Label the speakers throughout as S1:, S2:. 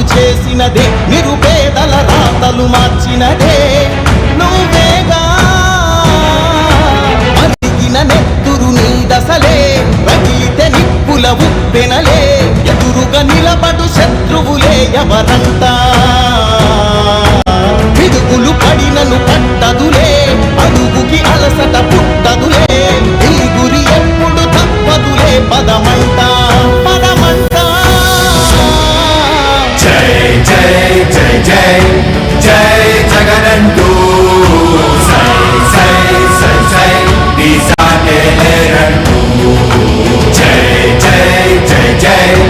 S1: మేలు చేసినదే నిరుపేదల రాతలు మార్చినదే. నువ్వేగా అడిగిన నెత్తురు నీ దశలే రగిలితే నిప్పుల ఉప్పెనలే. ఎదురుగా నిలబడు శత్రువులే ఎవరంతా. పిడుగులు పడినను పట్టదులే అడుగుకి అలసట పుట్టదులే. ఈ గురి ఎప్పుడు తప్పదులే పదమంటా
S2: j jai jagannandu sai sai sai sai disa ke rendu jai jai jai jai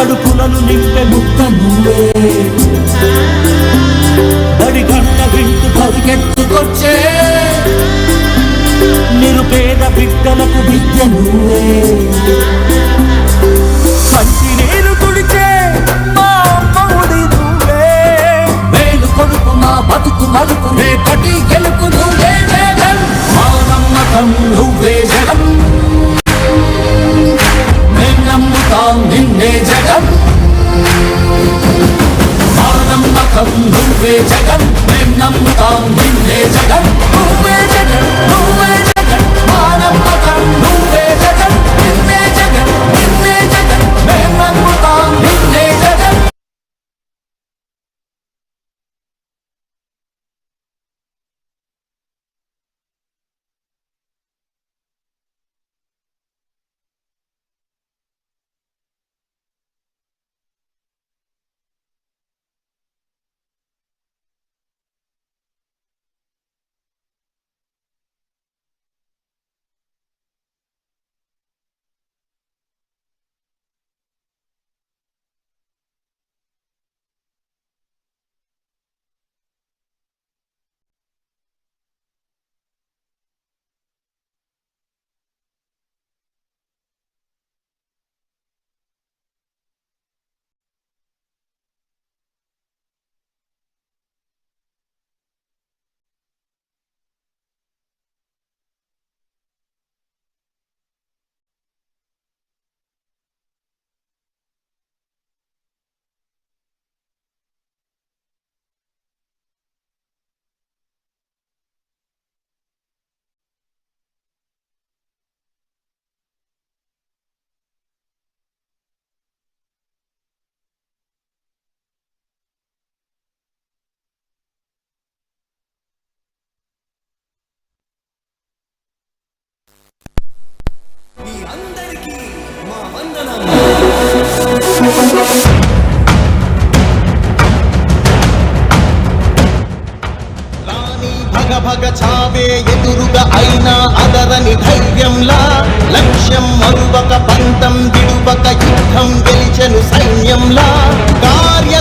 S1: కడుపులను
S2: నింపే ముక్క నువ్వే బడి కన్న వింటు పరిగెత్తుకొచ్చే నిరుపేద బిడ్డలకు విద్య నువ్వే మంచి నీరు తుడిచే మా అమ్మవుడి నువ్వే. వేలు రేపటి గెలుపు నువ్వే మా నమ్మకం నువ్వే. అందరికీ మా వందనం. భగ చావే ఎదురుగా అయినా అదరని ధైర్యంలా లక్ష్యం మరువక
S3: పంతం విడువక యుద్ధం గెలిచెను
S1: సైన్యంలా మార్గా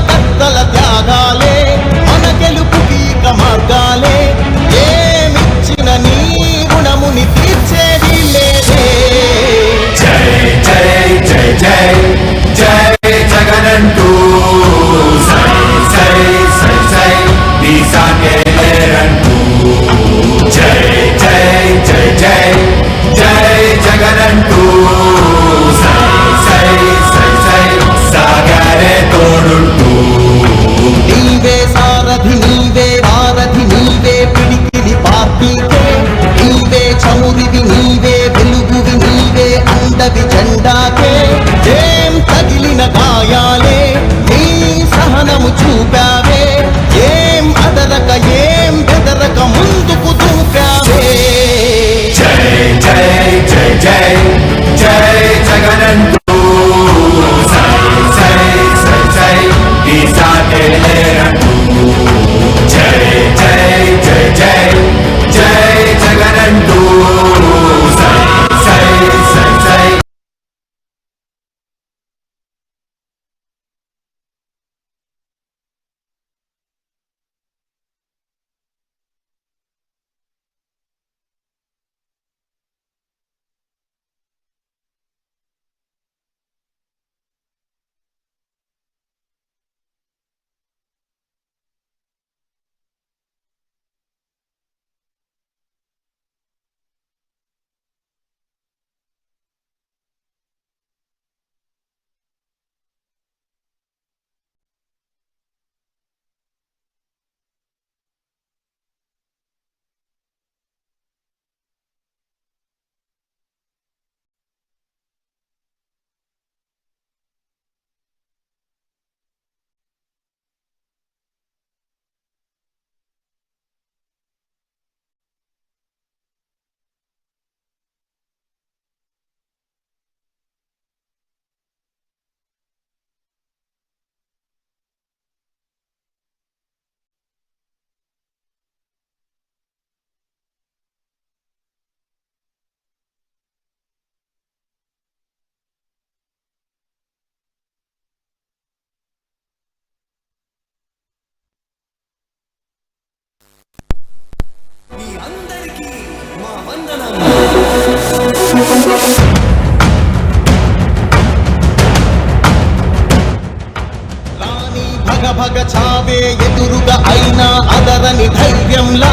S1: చావగా చావే ఎదురుగా అయినా అదరని ధైర్యంలా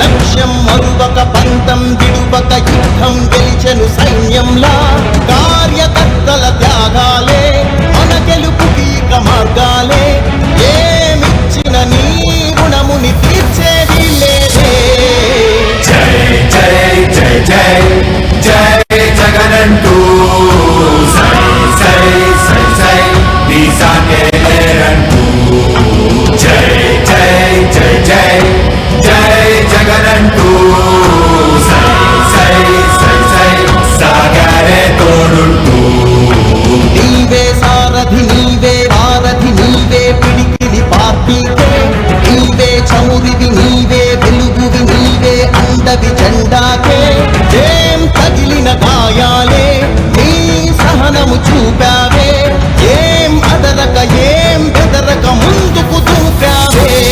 S1: లక్ష్యం మరువక పంతం విడువక యుద్ధం గెలిచెను సైన్యంలా కార్యకర్తల త్యాగాలే మన గెలుపుకి మార్గాలే. ఏమిచ్చినని